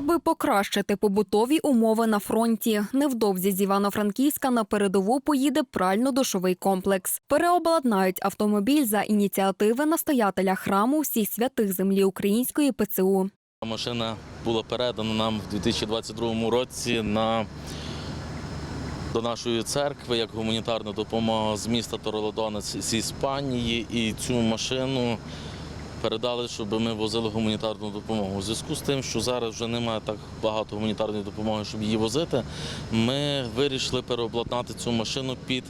Аби покращити побутові умови на фронті, невдовзі з Івано-Франківська на передову поїде прально-душовий комплекс. Переобладнають автомобіль за ініціативи настоятеля храму всіх святих землі української ПЦУ. Машина була передана нам в 2022 році на до нашої церкви як гуманітарна допомога з міста Торолодонець з Іспанії. І цю машину передали, щоб ми возили гуманітарну допомогу. У зв'язку з тим, що зараз вже немає так багато гуманітарної допомоги, щоб її возити, ми вирішили переобладнати цю машину під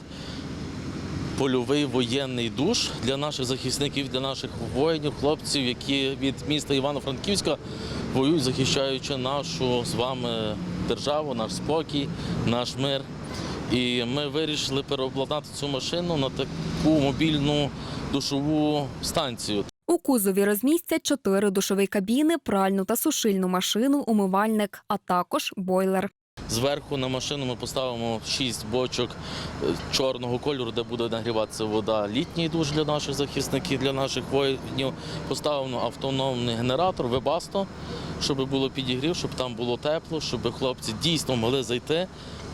польовий воєнний душ для наших захисників, для наших воїнів, хлопців, які від міста Івано-Франківська воюють, захищаючи нашу з вами державу, наш спокій, наш мир. І ми вирішили переобладнати цю машину на таку мобільну душову станцію. У кузові розмістять чотири душові кабіни, пральну та сушильну машину, умивальник, а також бойлер. Зверху на машину ми поставимо 6 бочок е, чорного кольору, де буде нагріватися вода. Літній душ для наших захисників, для наших воїнів. Поставимо автономний генератор Вебасто, щоб було підігрів, щоб там було тепло, щоб хлопці дійсно могли зайти,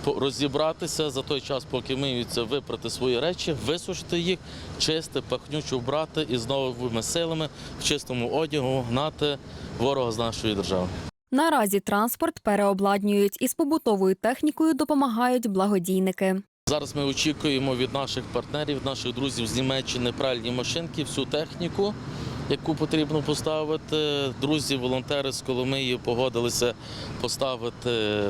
розібратися за той час, поки миються, випрати свої речі, висушити їх, чисти, пахнюче вбрати і з новими силами в чистому одягу гнати ворога з нашої держави. Наразі транспорт переобладнюють із побутовою технікою допомагають благодійники. Зараз ми очікуємо від наших партнерів, наших друзів з Німеччини пральні машинки, всю техніку, яку потрібно поставити. Друзі, волонтери з Коломиї погодилися поставити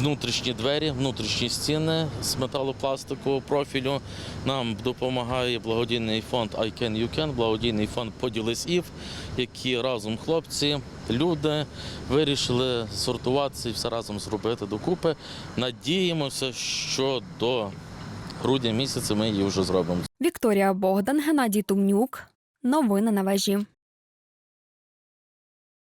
внутрішні двері, внутрішні стіни з металопластикового профілю. Нам допомагає благодійний фонд I Can You Can, благодійний фонд Поділись Ів, які разом хлопці, люди вирішили сортуватися і все разом зробити докупи. Надіємося, що до грудня місяця ми її вже зробимо. Вікторія Богдан, Геннадій Тумнюк. Новини на вежі.